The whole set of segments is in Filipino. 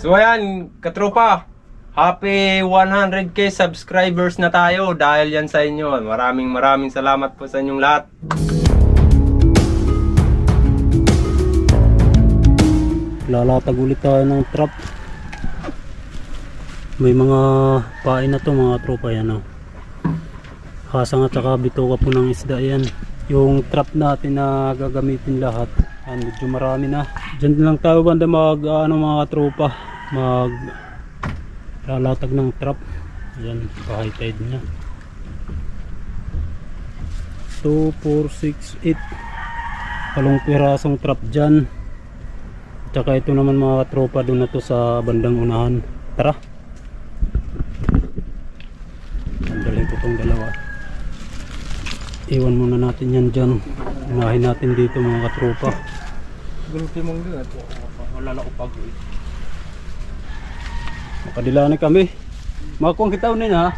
So ayan, katropa. Happy 100k subscribers na tayo dahil yan sa inyo. Maraming maraming salamat po sa inyong lahat. Lalatag ulit tayo ng trap. May mga pain na to mga tropa yan oh. Hasang at saka bituka po ng isda yan. Yung trap natin na gagamitin lahat. Yan, medyo marami na. Diyan lang tayo banda mag ano mga tropa. Mag lalatag ng trap. Yan, pa-high tide niya. 2, 4, 6, 8 palong pirasong trap dyan Tsaka ito naman mga tropa doon na to sa bandang unahan. Tara. Sandali ko tong dalawa. Iwan muna natin yan dyan. Unahin natin dito mga katropa. Gulpi mong doon. Wala na upag. Makadila na kami. Makuha kita unin ha.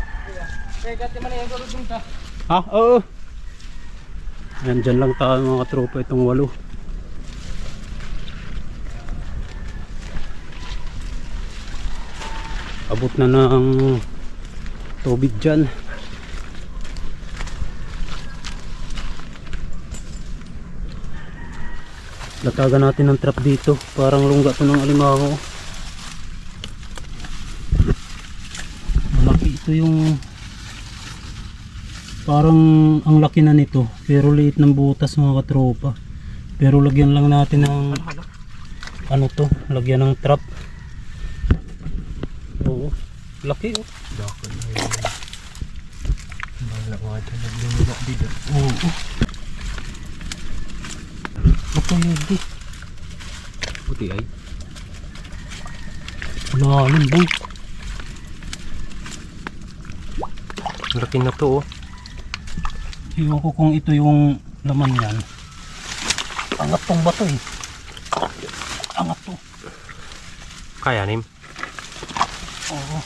Eh, gati man yung dun ta. Ha? Oo. Yan dyan lang tayo mga katropa itong walo. Abot na ng tubig dyan. Latagan natin ng trap dito. Parang lungga to ng alimango. Malaki ito yung Parang ang laki na nito, pero liit ng butas mga katropa. Pero lagyan lang natin ng ano to, lagyan ng trap. Oo, laki oh. Dako na yun. Mga dyan. Naglunga dito. Oo. Yun di. Puti ay. Lalim boy. Laki na to oh. Iwan ko kung ito yung laman yan. Angat tong bato eh. Angat to. Kaya nim. Oo.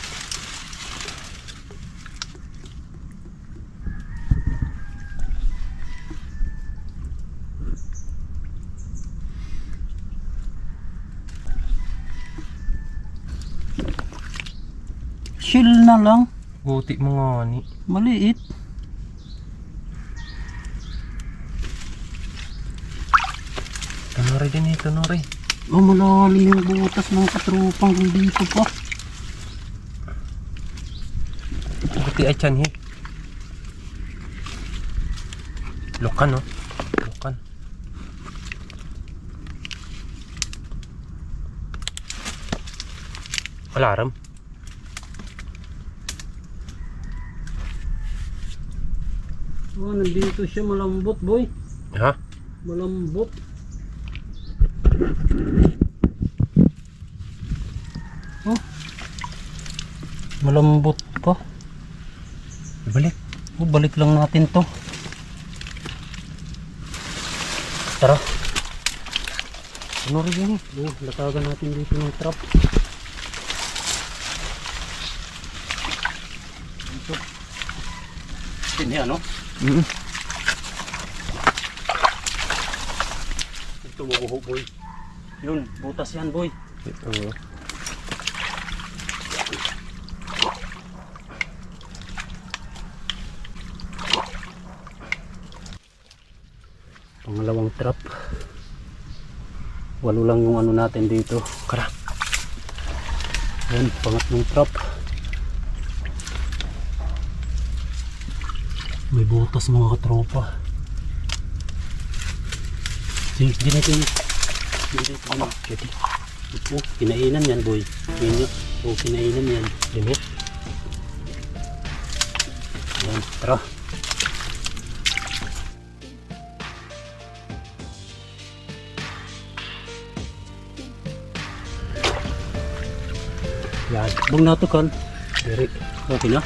Na lang. Puti mga ni. Maliit. Tanori din ito, Nori. Oh, malalim yung butas ng katropang dito pa. Puti ay chan hi. Lokan oh. Lokan. Alarm. Oh, nandito siya malambot, boy. Ha? Malambot. Oh. Malambot pa. Balik. Oh, balik lang natin to. Tara. Ano rin yun? Oh, latagan natin dito ng trap. Ito. Ini ano? Mm Ito bubuho boy. Yun, butas yan boy. Ito. Pangalawang trap. Walo lang yung ano natin dito. Kara. Yan, pangatlong trap. May butas mga katropa. Sige, sige natin. Sige natin. Sige. Oh, kinainan yan boy. Init. Oh, kinainan yan. Limit. Yan, tara. Yan, bang nato kan. Derek, okay na.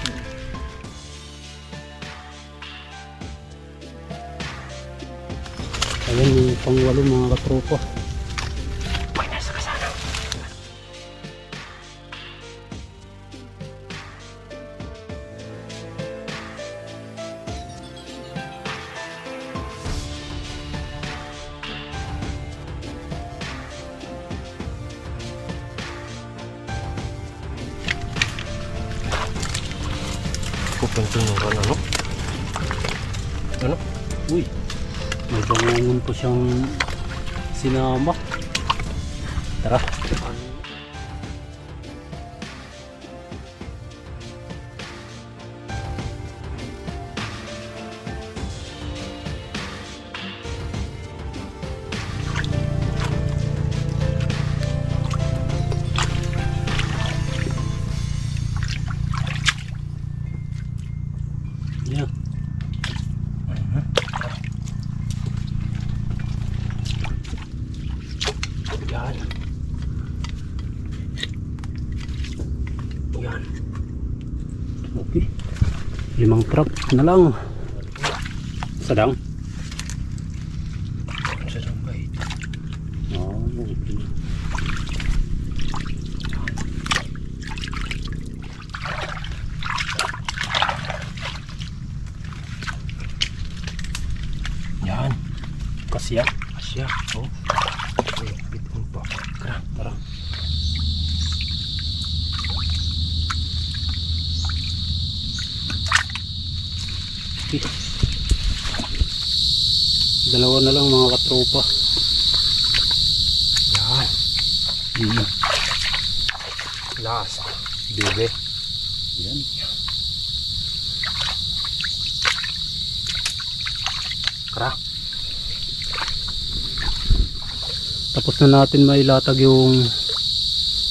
ayan yung pangwalo mga katropa pupunta ng ano ano? Uy! Bangungon po siyang sinama. Tara. Yan. Yan. Okay. Limang trap na lang. Sadang. Sarang ba ito? Oh, okay. Yan. Kasya. Asya. Oh. Uy, bitin pa. Kara, tara. Okay. Dalawa na lang mga katropa. Yan. Mm. Last. Bebe. Yan. Kara. Tapos na natin mailatag yung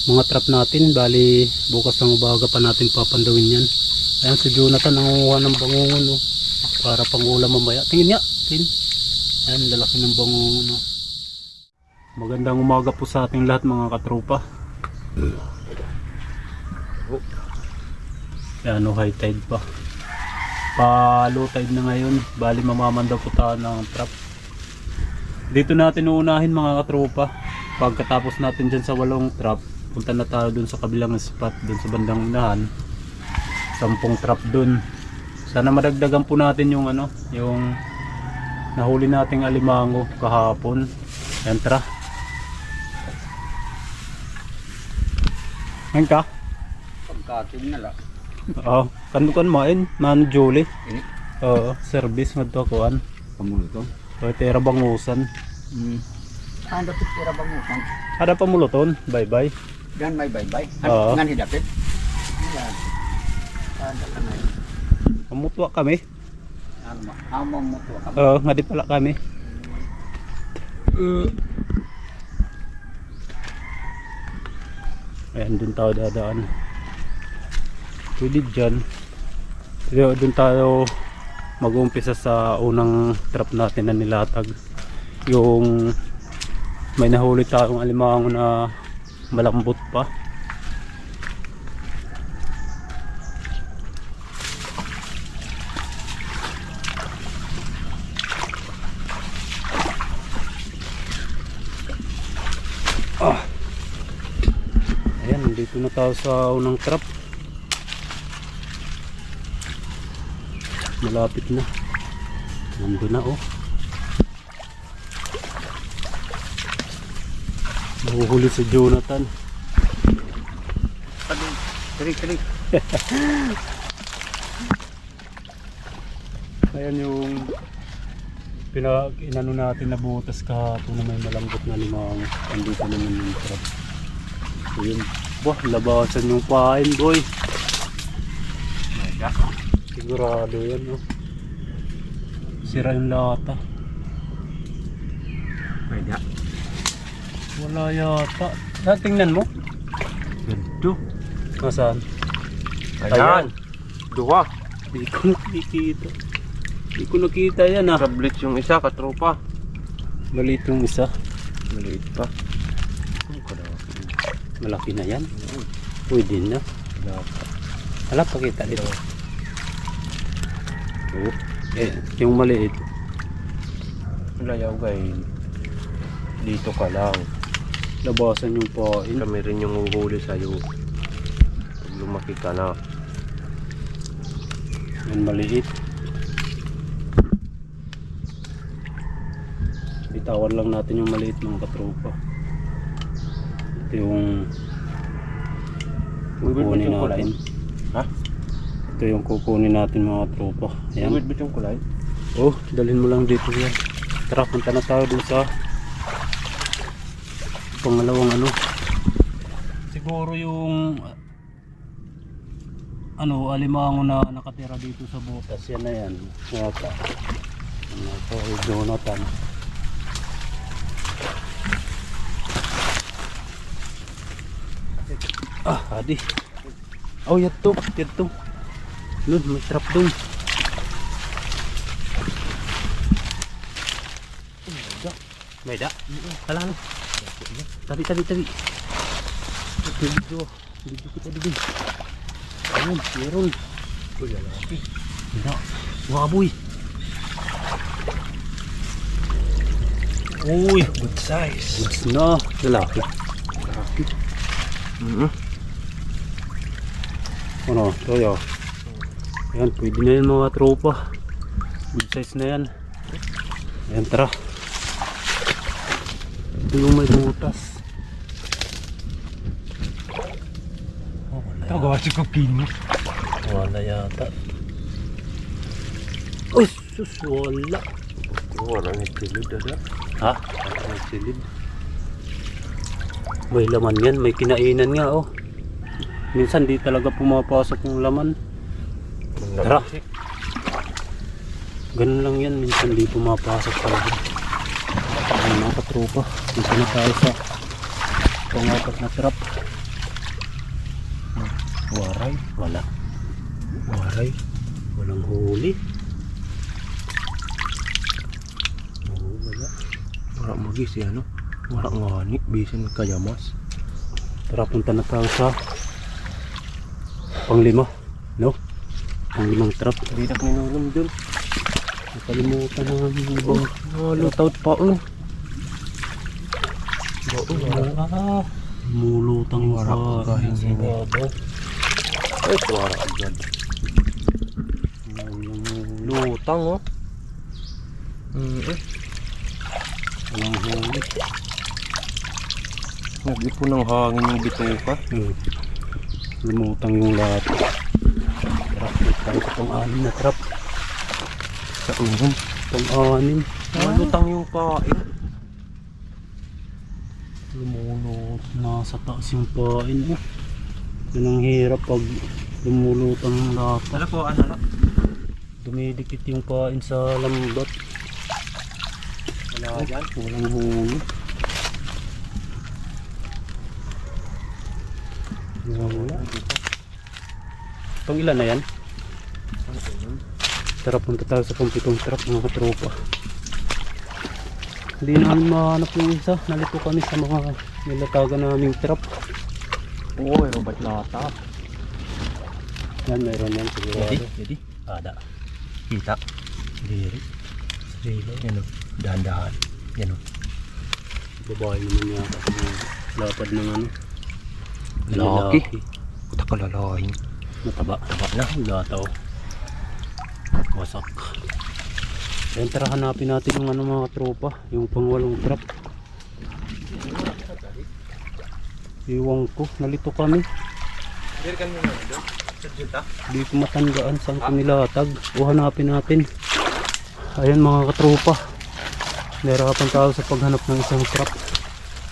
mga trap natin. Bali, bukas ng umaga pa natin papandawin yan. Ayan si Jonathan nangunguha ng bangungon. No? Para pang ulam mamaya. Tingin niya. Tingin. Ayan, lalaki ng bangungon. No? Magandang umaga po sa ating lahat mga katropa. Ayan, no, high tide pa. Pa low tide na ngayon. Bali, mamamandaw po tayo ng trap. Dito natin uunahin mga katropa. Pagkatapos natin dyan sa walong trap, punta na tayo dun sa kabilang spot, dun sa bandang unahan. Sampung trap dun. Sana madagdagan po natin yung ano, yung nahuli nating alimango kahapon. Yan tara. Ngayon ka? Pagkakin na lang. Oo. Kanukan mo in, man Julie. Ini, Oo, service mo to kuan. kamulo to. O tera bangusan. Hmm. Ah, dapat tira bang utang? Ada pamuluton. Bye bye. Yan may bye-bye. Oo. Ano, nga ni dapat? Yan. Ada ka na yun. Mamutwa kami. Ma? Among mo to nga di pala kami. Ayan, dun tayo dadaan. Pwede dyan. Pero dun tayo mag-umpisa sa unang trap natin na nilatag. Yung may nahuli tayong alimango na malambot pa. Ayan, dito na tayo sa unang trap. Malapit na. Nandun na oh. Nahuhuli si Jonathan. Trik, trik. Ayan yung pinag inano natin na butas kahapon na may malambot na limang andito naman yung trap. So yun. Wah, labasan yung pain boy. Mega. Sigurado yan no. Sira yung lata. Mega. Wala yata. Ah, tingnan mo. Ganto. Nasaan? Ayan. Dua. Hindi ko nakikita. Hindi ko nakita yan ah. Sablit yung isa, katropa. Maliit yung isa. Maliit pa. Malaki na yan. Pwede na. Wala pakita dito. Oh. Eh, yung maliit. Layaw guys. Dito ka lang. Labasan yung pain. Kami rin yung uhuli sa'yo. Pag lumaki ka na. Yung maliit. Bitawan lang natin yung maliit mga katropa. Ito yung kukunin natin. Ha? Ito yung kukunin natin mga tropa. Ayan. Ba yung kulay? Oh, dalhin mo lang dito yan. Tara, punta na tayo dun sa pangalawang ano. Siguro yung ano, alimango na nakatira dito sa butas. Yan na yan. Eh, Jonathan. Ah, adi. Oh, yato, yato. Lun, may trap dun. May da? Hala, hala. Tabi, tabi, tabi. Video. Video kita dito. Ayun, meron. Lalaki. Hindi. Waboy. Uy, Good size. goods na. Lalaki. Lalaki. Mm-hmm. Ano, toyo. Ayan, pwede na yan mga tropa. Good size na yan. Ayan, tara. Ito yung may butas. Oh, wala Tagawa si Kupino. Wala yata. Uy, sus, wala. Wala ni Tilid, ada. Ha? May silid. May laman yan, may kinainan nga oh. Minsan di talaga pumapasok yung laman. Tara. Ganun lang yan, minsan di pumapasok talaga. Ay mga katropa, minsan na tayo sa pangapat na trap. Waray. Wala, Waray. walang huli. Wala. Wala magi si ano. Wala ngani. Bisan kayamas. Tara, punta na tayo sa panglima. No? Panglimang trap. Hindi na minulong dun. Nakalimutan na yung ibang Nalutaw pa un. Ah, mulutang sa yun eh. babaw. Ay, wala agad. Lutang oh. Mm-hmm. Walang huli. Nag-ipon ng hangin yung bituka. Hmm. Lumutang yung lahat. Trap, tayo sa pang-anim na trap. Sa unan. Pang-anim. Nalutang yung pain. Lumulot. Nasa taas yung pain. Oh. Yun ang hirap pag lumulutang yung lahat. Ano po, ano? Dumidikit yung pain sa lambat. Wala dyan. Walang huli. Pang ilan na yan? Tara punta tayo sa pampitong trap mga katropa. Hindi namin mahanap yung isa. Nalito kami sa mga nilatagan naming trap. Oo, meron ba't lata? Yan, meron yan sigurado. Jadi? Ada. Kita. Diri. Sarilo. Yan o. Dahan-dahan. Yan o. Babae naman yata. Lapad ng ano. Laki. Puta ka lalahin. Mataba. Taba na. Lataw. Wasak. Ayan tara hanapin natin yung ano mga tropa. Yung pangwalong trap. Iwang ko. Nalito kami. Hindi ko matandaan saan ko nilatag. O hanapin natin. Ayan mga katropa. Nahirapan tayo sa paghanap ng isang trap.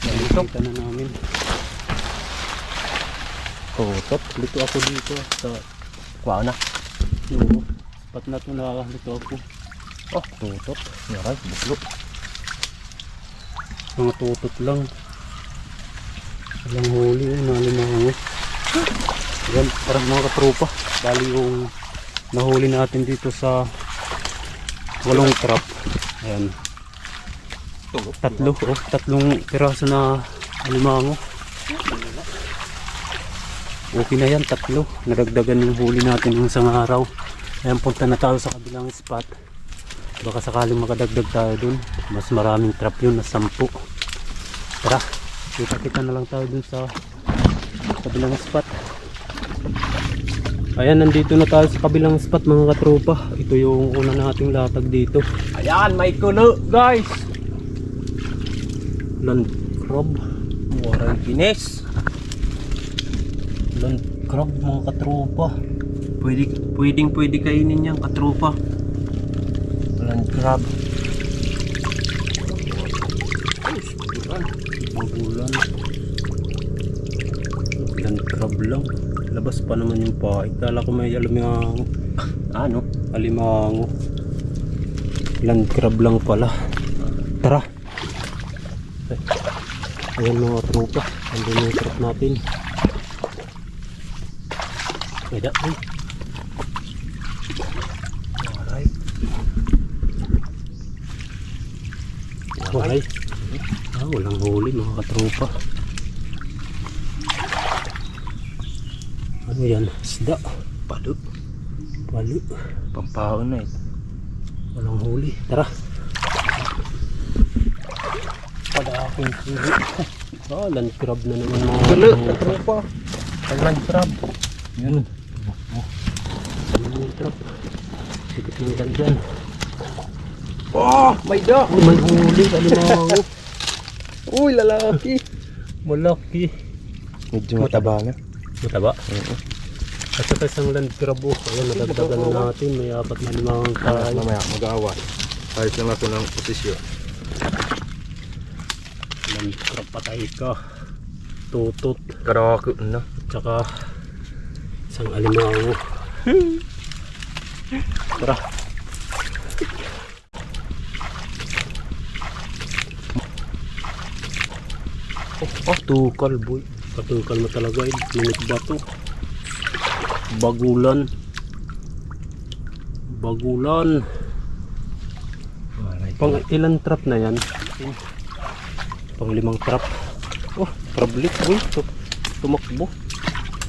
Nakita na namin. Tutok. Lito ako dito sa Kuha na. Oo. Pat na ito nakakalito ako. Oh, tutok. Yaray, buklo. Mga tutot lang. Walang huli eh, nalimango. Yan, parang mga katropa. Bali yung nahuli natin dito sa walong trap. Ayan, tatlo. Oh, tatlong piraso na alimango. Okay na yan, tatlo. Nadagdagan yung huli natin ng isang araw. Ayan, punta na tayo sa kabilang spot. Baka sakaling makadagdag tayo dun. Mas maraming trap yun na sampu. Tara, kita-kita na lang tayo dun sa kabilang spot. Ayan, nandito na tayo sa kabilang spot mga katropa. Ito yung una nating latag dito. Ayan, may kulo, guys. Land crab. Waray Guinness. Land crab mga katropa. Pwede, pwedeng pwede kainin yan, katropa. Land crab. Magulan. Land crab lang. Labas pa naman yung pait. Kala ko may alimango. Ano? Alimango. Land crab lang pala. Tara. Ay. Ayan mga tropa. Andun yung trap natin. Ay da. Ay. Alright. Walay. Ah, walang huli mga katropa. Ano yan? Isda. Palo. Walo. Pampaon na ito. Walang huli. Tara. Pada aking huli. Ah, land crab na naman mga katropa. land crab. Yun. Ano trap? Sikit ng ilan dyan. Oh, may da. Oh, may huli. Alimango. Uy, lalaki. Malaki. Medyo mataba na. Mataba? Oo. At saka isang land crab oh. Ayan, nadagdagan na natin. May apat na limang tayo. Mamaya, mag-aawa. Ayos lang ako ng posisyon. Land crab patay ka. Tutot. Karako na. At saka isang alimango. Tara. Oh, oh tukal boy. Katungkal mo talaga eh. Minute ba to? Bagulan. Bagulan. Alright. Pang ilan trap na yan? Pang limang trap. Oh, trablik boy. Tu- Tumakbo.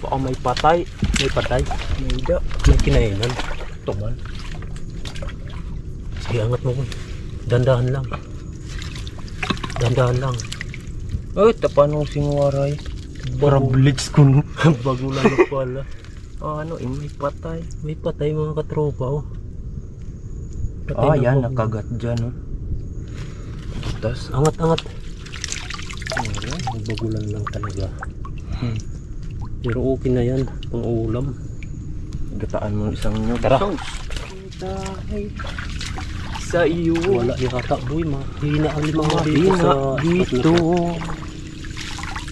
Baka may patay. May patay. May da. May kinainan. Tumal. Sige, angat mo boy. Dandahan lang. Dandahan lang. Ay, tapano singwaray. Trablix ko no. Bagulan na pala. Ah, ano, eh, may patay. May patay mga katropa oh. Ah, na yan, nakagat dyan, oh. Tapos, Angat, angat. Bagulan lang talaga. Hmm. Pero okay na yan. Pang ulam. Gataan mo isang nyo. Tara. Dahil sa iyo. Wala yata boy. Mahina ang limang Mahina dito sa dito.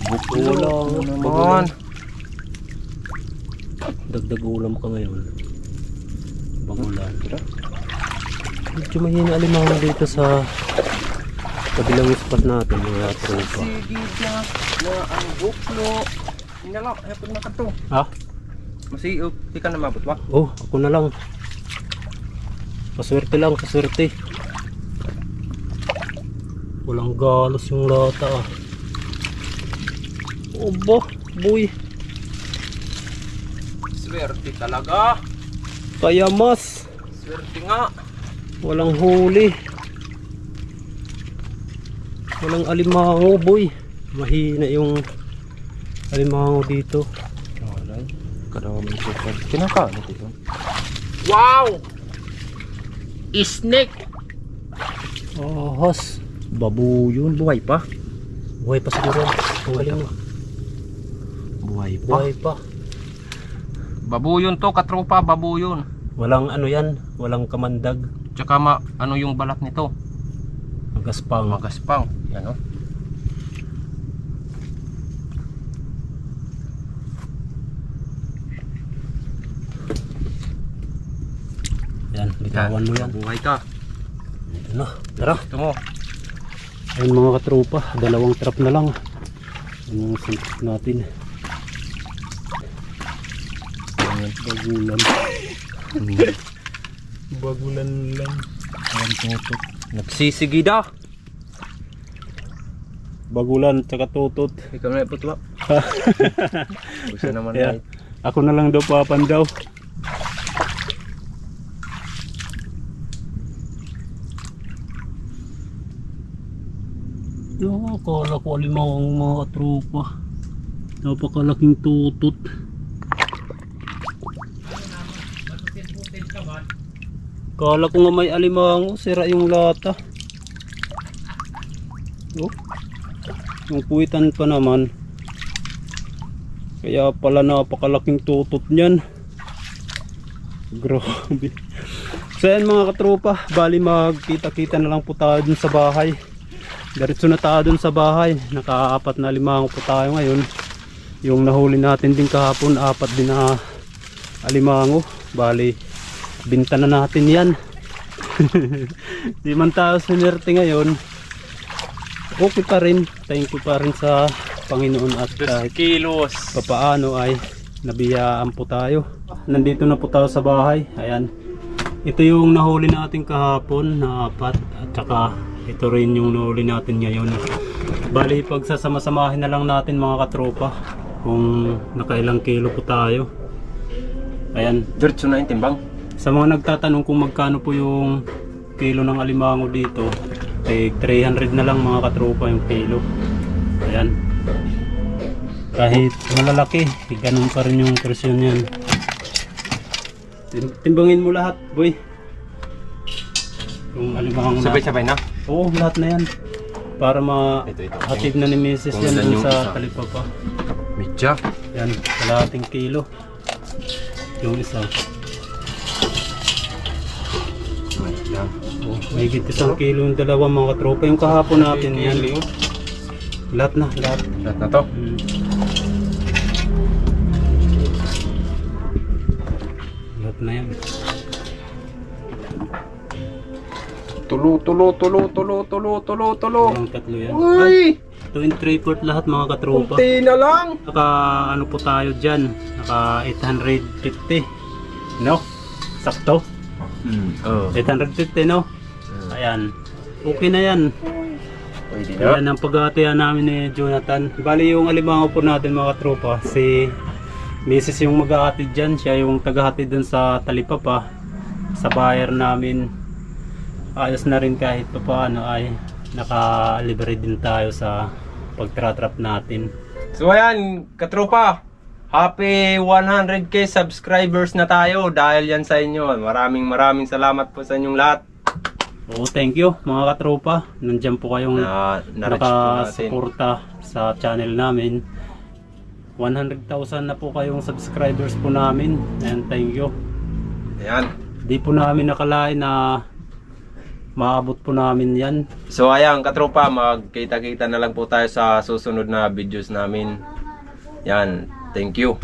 Buko. Ano naman. Dagdag ulam ka ngayon. Bagulan. Tara. Medyo mahina ang limang dito sa kabilang spot natin mga tropa. Sige na, na ang buklo. Inala, hapon na ka to. Ha? Masiog, di ka na mabot wa? Oh, ako na lang. Paswerte lang, paswerte. Walang galos yung lata ah. Oh ba, boy. Swerte talaga. Kaya mas. Swerte nga. Walang huli. Walang alimango, boy. Mahina yung alimango dito. Alay. Kadami ko pa. Kinakaano ko yun? Wow! Snake! Ahas. Babuyon. Buhay pa? Buhay pa siguro. Tanggalin mo. Buhay Buhay pa. Babuyon to, katropa, babuyon. Walang ano yan, walang kamandag, Tsaka ma, ano yung balat nito? magaspang. Magaspang. Yan oh. Yan, bitawan mo yan. Buhay ka. Ito na, tara. Gusto mo. Ayun mga katropa, dalawang trap na lang. Yung suntok natin. Ayan. Bagulan. Bagulan lang. Ayan, tutot. Nagsisigida. Bagulan, tsaka tutot. Ikaw na iputwa. Gusto naman Yeah. Ako na lang daw papandaw. Yo, akala ko alimang mga tropa. Napakalaking tutot. Kala ko nga may alimango, sira yung lata. Oh. Yung puwitan pa naman. Kaya pala napakalaking tutot niyan. Grabe. So mga katropa, bali magkita-kita na lang po tayo dun sa bahay. Diretso na tayo dun sa bahay. Nakaapat na limango po tayo ngayon. Yung nahuli natin din kahapon, apat din na alimango. Bali, binta na natin yan. Di man tayo sinerte ngayon. Okay pa rin. Thank you pa rin sa Panginoon at kahit kilos. papaano ay nabiyaan po tayo. Nandito na po tayo sa bahay. Ayan. Ito yung nahuli natin kahapon na apat at saka ito rin yung nahuli natin ngayon. Bali pagsasama-samahin na lang natin mga katropa kung nakailang kilo po tayo. Ayan. Diretso na yung timbang. Sa mga nagtatanong kung magkano po yung kilo ng alimango dito, eh 300 na lang mga katropa yung kilo. Ayan. Kahit malalaki, eh, ganun pa rin yung presyo niyan. Tim- Timbangin mo lahat, boy. Yung alimango na. Sabay-sabay na. Oo, lahat na yan. Para Ito, ito. na ni Mrs. Kung yan ilan dun yung sa isa. talipapa. Medya. Yan, kalahating kilo. Yung isa. Medya. Oh, may higit isang kilo yung dalawa mga katropa. Yung kahapon natin yan. Kilo. Lahat na, lahat. Lahat na to. Mm. Lahat na yan. Tulo, tulo, tulo, tulo, tulo, tulo, tulo. Walang tatlo yan. Uy! Ito yung three-fourth lahat mga katropa. Kunti na lang. Naka ano po tayo dyan? Naka 850. No? Sakto? Hmm. Oh. 850 no? Ayan. Okay na yan. Pwede na. Yan ang pag-aatihan namin ni Jonathan. Bali yung alimango po natin mga tropa, si Mrs. yung mag-aatid dyan, siya yung tagahatid dun sa talipapa sa buyer namin. Ayos na rin kahit pa paano ay naka-libre din tayo sa pagtratrap natin. So ayan, katropa. Happy 100k subscribers na tayo dahil yan sa inyo. Maraming maraming salamat po sa inyong lahat Oo, thank you mga katropa. Nandiyan po kayong na nakasuporta sa channel namin. 100,000 na po kayong subscribers po namin. And thank you. Ayan. Di po namin nakalain na maabot po namin yan. So ayan, katropa, magkita-kita na lang po tayo sa susunod na videos namin. Yan, thank you.